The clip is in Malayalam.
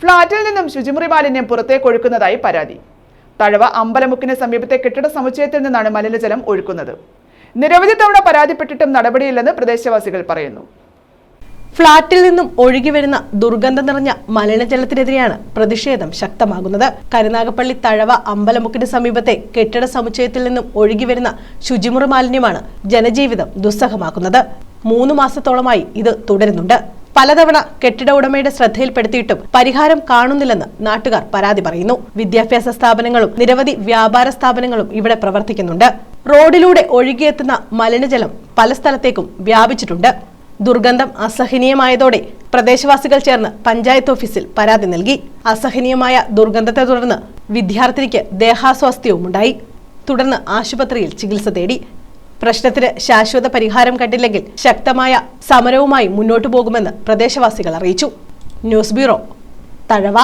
ഫ്ളാറ്റിൽ നിന്നും ശുചിമുറി മാലിന്യം പുറത്തേക്ക് ഒഴുക്കുന്നതായി പരാതി. തഴവ അമ്പലമുക്കിന് സമീപത്തെ കെട്ടിട സമുച്ചയത്തിൽ നിന്നാണ് മലിനജലം ഒഴുക്കുന്നത്. നിരവധി തവണ പരാതിപ്പെട്ടിട്ടും നടപടിയില്ലെന്ന് പ്രദേശവാസികൾ പറയുന്നു. ഫ്ളാറ്റിൽ നിന്നും ഒഴുകി വരുന്ന ദുർഗന്ധം നിറഞ്ഞ മലിനജലത്തിനെതിരെയാണ് പ്രതിഷേധം ശക്തമാകുന്നത്. കരുനാഗപ്പള്ളി തഴവ അമ്പലമുക്കിന് സമീപത്തെ കെട്ടിട സമുച്ചയത്തിൽ നിന്നും ഒഴുകി വരുന്ന ശുചിമുറി മാലിന്യമാണ് ജനജീവിതം ദുസ്സഹമാക്കുന്നത്. മൂന്ന് മാസത്തോളമായി ഇത് തുടരുന്നുണ്ട്. പലതവണ കെട്ടിട ഉടമയുടെ ശ്രദ്ധയിൽപ്പെടുത്തിയിട്ടും പരിഹാരം കാണുന്നില്ലെന്ന് നാട്ടുകാർ പരാതി പറയുന്നു. വിദ്യാഭ്യാസ സ്ഥാപനങ്ങളും നിരവധി വ്യാപാര സ്ഥാപനങ്ങളും ഇവിടെ പ്രവർത്തിക്കുന്നുണ്ട്. റോഡിലൂടെ ഒഴുകിയെത്തുന്ന മലിനജലം പല സ്ഥലത്തേക്കും വ്യാപിച്ചിട്ടുണ്ട്. ദുർഗന്ധം അസഹനീയമായതോടെ പ്രദേശവാസികൾ ചേർന്ന് പഞ്ചായത്ത് ഓഫീസിൽ പരാതി നൽകി. അസഹനീയമായ ദുർഗന്ധത്തെ തുടർന്ന് വിദ്യാർത്ഥിനിക്ക് ദേഹാസ്വാസ്ഥ്യവുമുണ്ടായി. തുടർന്ന് ആശുപത്രിയിൽ ചികിത്സ തേടി. പ്രശ്നത്തിന് ശാശ്വത പരിഹാരം കണ്ടില്ലെങ്കിൽ ശക്തമായ സമരവുമായി മുന്നോട്ടു പോകുമെന്ന് പ്രദേശവാസികൾ അറിയിച്ചു. News bureau Thazhava.